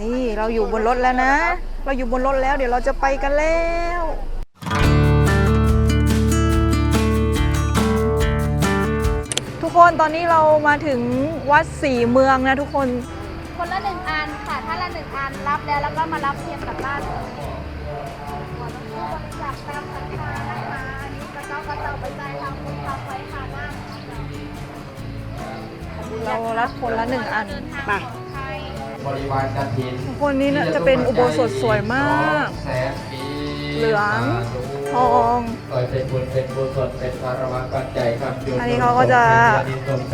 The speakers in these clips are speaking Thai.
นี่เราอยู่บนรถแล้วนะ เราอยู่บนรถแล้วเดี๋ยวเราจะไปกันแล้วทุกคนตอนนี้เรามาถึงวัดสีเมืองนะทุกคน คนละหนึ่งอันค่ะ ถ้าละหนึ่งอันรับแล้วแล้วก็มารับเทียมกลับบ้านเลยขอต้องผู้บริจาคตามศรัทธานะคะอันนี้กระเจ้ากระเจ้าไปใจทำบุญทำไว้ค่ะหน้าเรารับคนละหนึ่งอัน เดินทางมาปลอดภัย บริวารจันทินทุกคนนี้นะจะเป็นอุโบสถสวยมาก แสนปีเหลืองทองคอยเป็นบุญเป็นบุญสดเป็นพารวะปัจจัยครับอันนี้เขาก็จะ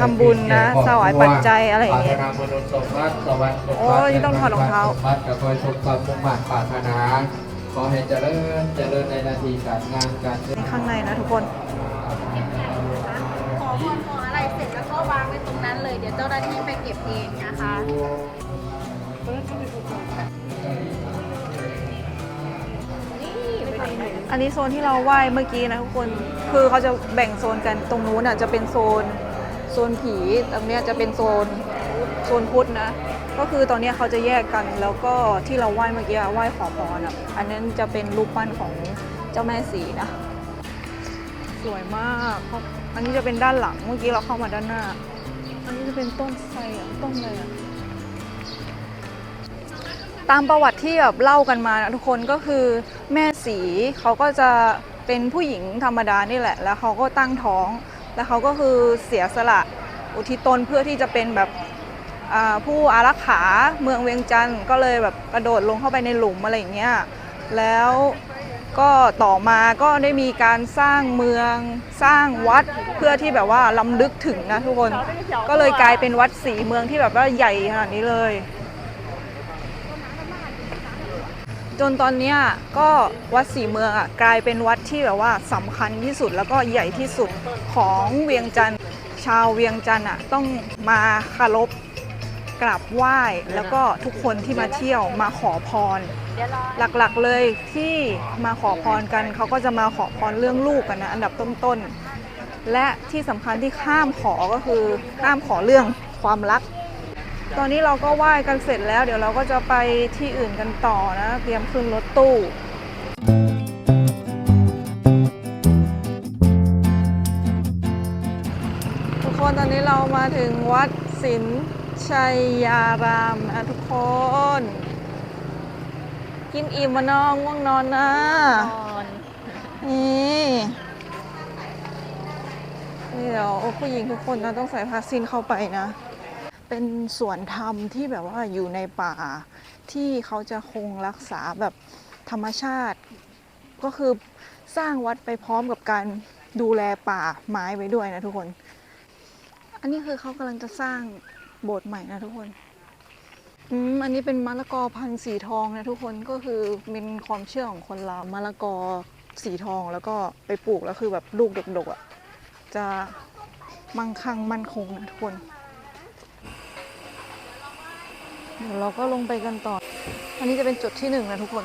ทำบุญนะถวายปัจจัยอะไรอย่างเงี้ยปรารถนาบุญสมบัติสวรรค์สมบัติโอ้ยนี่ต้องถอดรองเท้าสมบัติกับคอยสมความมุ่งมั่นปรารถนาขอให้เจริญเจริญในหนาทีการงานการเงินข้างในนะทุกคนเก็บไข่นะคะขอพรขออะไรเสร็จแล้วก็วางไว้ตรงนั้นเลย เดี๋ยวเจ้าหน้าที่ไปเก็บเองนะคะ อันนี้โซนที่เราไหว้เมื่อกี้นะทุกคน คือเขาจะแบ่งโซนกัน ตรงนู้นอะจะเป็นโซนโซนผี ตรงเนี้ยจะเป็นโซนโซนพุทธนะ ก็คือตอนเนี้ยเขาจะแยกกัน แล้วก็ที่เราไหว้เมื่อกี้อะไหว้ขอพรอะ อันนั้นจะเป็นรูปปั้นของเจ้าแม่สีนะ สวยมาก อันนี้จะเป็นด้านหลัง เมื่อกี้เราเข้ามาด้านหน้า อันนี้จะเป็นต้นไทรอะ ต้นอะไรอะ ตามประวัติที่แบบเล่ากันมานะทุกคนก็คือแม่สีเขาก็จะเป็นผู้หญิงธรรมดานี่แหละ แล้วเขาก็ตั้งท้อง แล้วเขาก็คือเสียสละอุทิศตนเพื่อที่จะเป็นแบบอ่าผู้อารักขาเมืองเวียงจันทร์ก็เลยแบบกระโดดลงเข้าไปในหลุมอะไรอย่างเงี้ยแล้วก็ต่อมาก็ได้มีการสร้างเมืองสร้างวัดเพื่อที่แบบว่าล้ำลึกถึงนะทุกคน ก็เลยกลายเป็นวัดสีเมืองที่แบบว่าใหญ่ขนาดนี้เลย จนตอนนี้ก็วัดศรีเมืองอะกลายเป็นวัดที่แบบว่าสำคัญที่สุดแล้วก็ใหญ่ที่สุดของเวียงจันทร์ชาวเวียงจันทร์อะต้องมาคารพกราบไหว้แล้วก็ทุกคนที่มาเที่ยวมาขอพร หลักๆเลยที่มาขอพรกันเขาก็จะมาขอพรเรื่องลูกกันนะอันดับต้นๆและที่สำคัญที่ข้ามขอก็คือห้ามขอเรื่องความรัก ตอนนี้เราก็ไหว้กันเสร็จแล้ว เดี๋ยวเราก็จะไปที่อื่นกันต่อนะ เตรียมขึ้นรถตู้ทุกคนตอนนี้เรามาถึงวัดศิลปชัยยารามนะทุกคน กินอิ่มมานองง่วงนอนนะนี่นี่เดี๋ยวผู้หญิงทุกคนนะต้องใส่ผ้าสิ้นเข้าไปนะ เป็นสวนธรรมที่แบบว่าอยู่ในป่า ที่เขาจะคงรักษาแบบธรรมชาติ ก็คือสร้างวัดไปพร้อมกับการดูแลป่าไม้ไว้ด้วยนะทุกคน อันนี้คือเขากำลังจะสร้างโบสถ์ใหม่นะทุกคน อืม อันนี้เป็นมะละกอพันธุ์สีทองนะทุกคน ก็คือเป็นความเชื่อของคนลามะละกอสีทองแล้วก็ไปปลูกแล้วคือแบบลูกดกๆอะจะมั่งคั่งมั่นคงนะทุกคน เดี๋ยวเราก็ลงไปกันต่อ อันนี้จะเป็นจุดที่หนึ่งนะทุกคน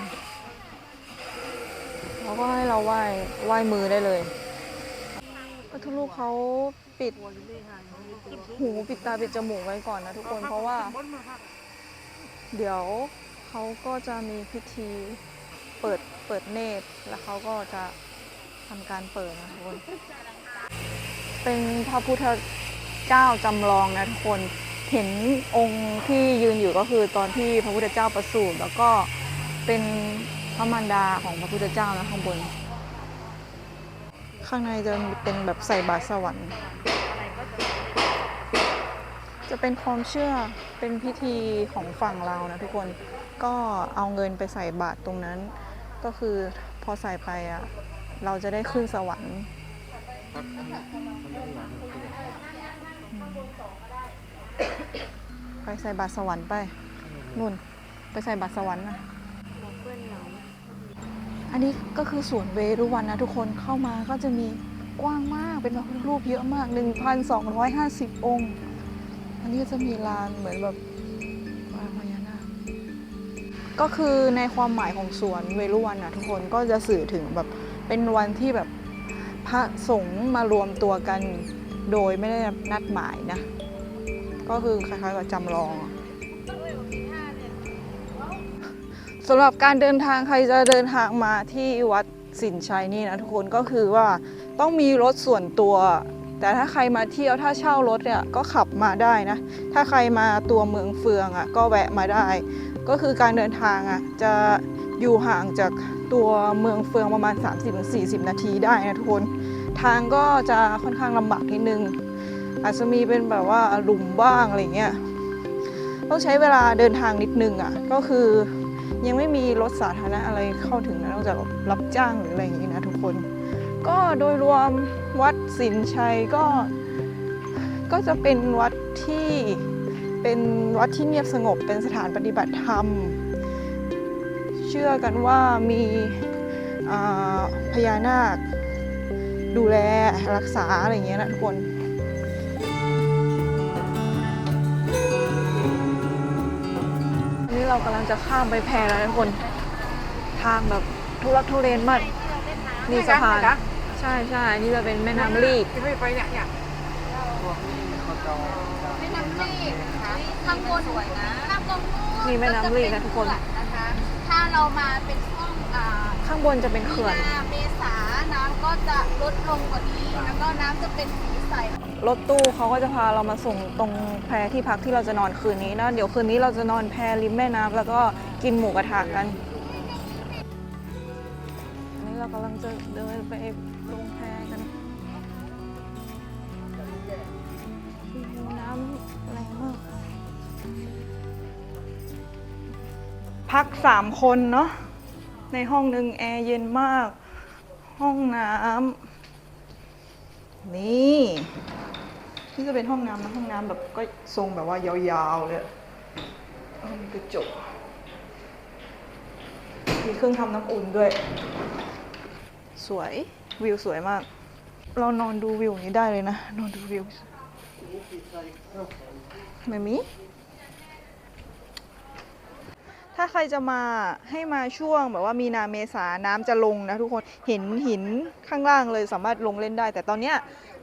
เขาก็ให้เราไหว้ไหว้มือได้เลยพระทุลูกเขาปิดหูปิดตาปิดจมูกไว้ก่อนนะทุกคนเพราะว่า เดี๋ยวเขาก็จะมีพิธีเปิดเปิดเนตรแล้วเขาก็จะทำการเปิดนะทุกคน เป็นพระพุทธเจ้าจำลองนะทุกคน เห็นองค์ที่ยืนอยู่ก็คือตอนที่พระพุทธเจ้าประสูติแล้วก็เป็นพระมารดาของพระพุทธเจ้านะข้างบน ข้างในจะเป็นแบบใส่บาตรสวรรค์จะเป็นความเชื่อเป็นพิธีของฝั่งเรานะทุกคนก็เอาเงินไปใส่บาตรตรงนั้น ก็คือพอใส่ไปอะเราจะได้ขึ้นสวรรค์ ไปใส่บาตรสวรรค์ไปนุ่น ไปใส่บาตรสวรรค์นะอันนี้ก็คือสวนเวรุวันนะทุกคนเข้ามาก็จะมีกว้างมากเป็นพระพุทธรูปเยอะมาก 1,250 องค์ อันนี้ก็จะมีลานเหมือนแบบวางพญานาคก็คือในความหมายของสวนเวรุวันนะทุกคนก็จะสื่อถึงแบบเป็นวันที่แบบพระสงฆ์มารวมตัวกันโดยไม่ได้นัดหมายนะ ก็คือคล้ายๆกับจำลองสำหรับการเดินทางใครจะเดินทางมาที่วัดสินชัยนี่นะทุกคนก็คือว่าต้องมีรถส่วนตัว แต่ถ้าใครมาเที่ยวถ้าเช่ารถเนี่ยก็ขับมาได้นะ ถ้าใครมาตัวเมืองเฟืองอะก็แวะมาได้ ก็คือการเดินทางอะจะอยู่ห่างจากตัวเมืองเฟืองประมาณ 30-40 นาทีได้นะทุกคน ทางก็จะค่อนข้างลำบากนิดนึง อาจจะมีเป็นแบบว่าหลุมบ้างอะไรเงี้ยต้องใช้เวลาเดินทางนิดนึงอะก็คือยังไม่มีรถสาธารณะอะไรเข้าถึงนะนอกจากรับจ้างหรืออะไรอย่างนี้นะทุกคน ก็โดยรวมวัดสินชัยก็ ก็จะเป็นวัดที่เป็นวัดที่เงียบสงบเป็นสถานปฏิบัติธรรม เชื่อกันว่ามีพญานาคดูแลรักษาอะไรอย่างเงี้ยนะทุกคน เรากำลังจะข้ามไปแพแล้วนะทุกคน ทางแบบทุรักทุเรนมากนี่สะพานใช่ใช่นี่จะเป็นแม่น้ำลีบไม่น้ำรีบนะคะข้างบนสวยนะข้างบนนี่แม่น้ำลีบนะทุกคนนะคะถ้าเรามาเป็นช่วงอ่า ข้างบนจะเป็นมีเขื่อนนาเมษาน้ำก็จะลดลงกว่านี้ แล้วก็น้ำจะเป็นสีใส รถตู้เขาก็จะพาเรามาส่งตรงแพที่พักที่เราจะนอนคืนนี้นะเดี๋ยวคืนนี้เราจะนอนแพริมแม่น้ำแล้วก็กินหมูกระทะกันอันนี้เรากำลังจะเดินไปลงแพกันน้ำแรงมากพักสามคนเนาะ ในห้องหนึ่งแอร์เย็นมาก ห้องน้ำนี่นี่จะเป็นห้องน้ำนะห้องน้ำแบบก็ทรงแบบว่ายาวๆเลยเอามีกระจกมีเครื่องทำน้ำอุ่นด้วย สวยวิวสวยมาก เรานอนดูวิวนี้ได้เลยนะ นอนดูวิวไม่มี ถ้าใครจะมาให้มาช่วงแบบว่ามีนาเมษาน้ำจะลงนะทุกคนเห็นหินข้างล่างเลยสามารถลงเล่นได้ แต่ตอนเนี้ย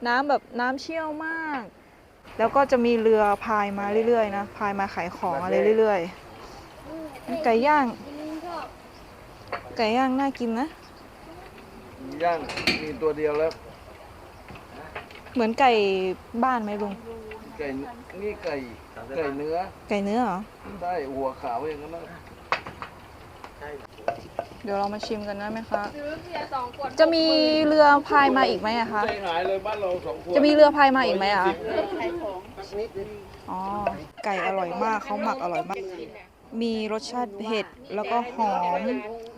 น้ำแบบน้ำเชี่ยวมาก แล้วก็จะมีเรือพายมาเรื่อยๆนะพายมาขายของอะไรเรื่อยๆไก่ย่าง ไก่ย่างน่ากินนะย่างมีตัวเดียวแล้ว เหมือนไก่บ้านไหมลุงไก่นี่ไก่ ไก่เนื้อไก่เนื้อเหรอ ได้หัวขาวอย่างนั้นนะเดี๋ยวเรามาชิมกันนะแม่คะ ซื้อเบียร์สองขวดจะมีเรือพายมาอีกไหมอะคะ ใจหายเลยบ้านเราสองคนจะมีเรือพายมาอีกไหมอะอ๋อ ไก่อร่อยมากเขาหมักอร่อยมาก มีรสชาติเผ็ดแล้วก็หอม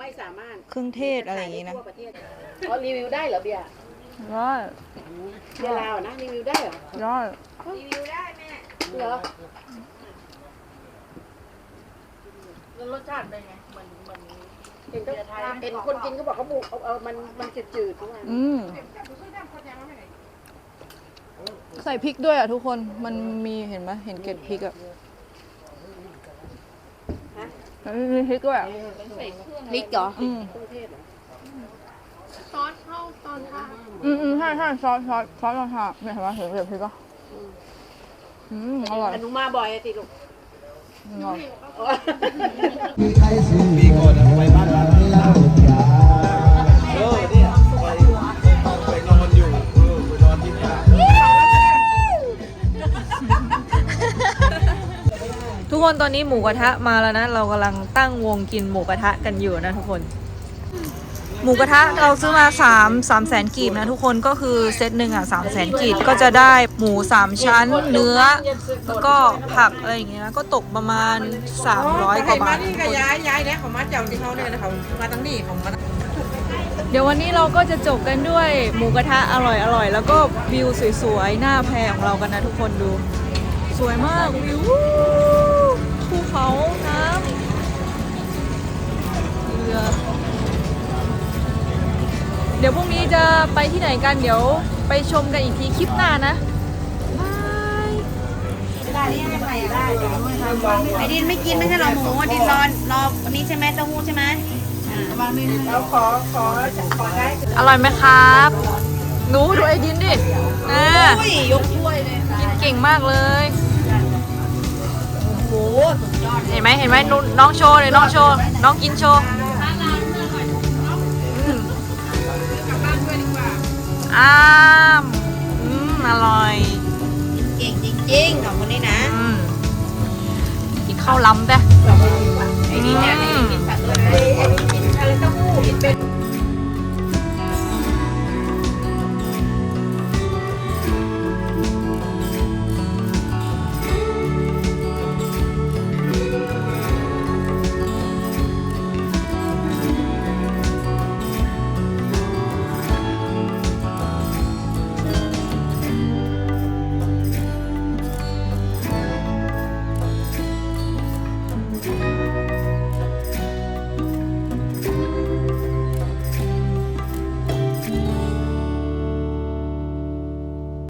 ไม่สามารถเครื่องเทศอะไรอย่างนี้นะทั่วประเทศอ๋อรีวิวได้เหรอเบียร์ยอดเบียร์ลาวนะรีวิวได้เหรอ ยอดรีวิวได้แม่ เหรอแล้วรสชาติเป็นไงเหมือนเหมือนเห็นต้องเห็นคนกินก็บอกเขาบุกเอาเอามันมันจืดๆทุกวันอืมใส่พริกด้วยอะทุกคนมันมีเห็นไหมเห็นเกล็ดพริกอะมันมีพริกด้วยอะพริกเหรออืมเครื่องเทศเหรอซอสเข้าตอนทานอืมอืมใช่ใช่ซอสซอสซอสราคาเนี่ยเห็นไหมเห็นเกล็ดพริกอะ อืมอร่อยอนุมาบ่อยอะสิลูกอร่อยอ๋อปีก่อนอะไปบ้านร้านเออเนี่ยไปไปนอนอยู่เออไปนอนที่บ้านทุกคนตอนนี้หมูกระทะมาแล้วนะ เรากำลังตั้งวงกินหมูกระทะกันอยู่นะทุกคน หมูกระทะเราซื้อมา3 3แสนกีบนะทุกคนก็คือเซตหนึ่งอะ3แสนกีบก็จะได้หมู 3 ชั้นเนื้อ แล้วก็ผักอะไรอย่างเงี้ยนะก็ตกประมาณ 300กว่าบาททุกคนย้ายย้ายเนี่ยเขามาเจ้าที่เขาเนี่ยนะเขามาตั้งนี่เขามาเดี๋ยววันนี้เราก็จะจบกันด้วยหมูกระทะอร่อยอร่อยแล้วก็วิวสวยๆ หน้าแพของเรากันนะทุกคนดู สวยมากวิวภูเขาน้ำ ดี๋ยวพรุ่งนี้จะไปที่ไหนกันเดี๋ยวไปชมกันอีกทีคลิปหน้านะบายไอดินไม่กินไม่ใช่เหรอหมูดินรอรอวันนี้ใช่ไหมเต้าหู้ใช่ไหมอร่อยไหมครับหนูดูไอ้ดินดินะอุ้ยยกถ้วยเลยกินเก่งมากเลยโอ้โหสุดยอดเลยเห็นไหมเห็นไหมนุน้องโชว์เลยน้องโชว์น้องกินโชว์ อ้ามอืมอร่อยเก่งจริงๆของคนนี้นะอืมกินข้าวล้ำแต่ไอ้นี่เนี่ยไอ้นี่กินสัตว์เลยไอ้นี่กินอะไรเต้าหู้กินเป็น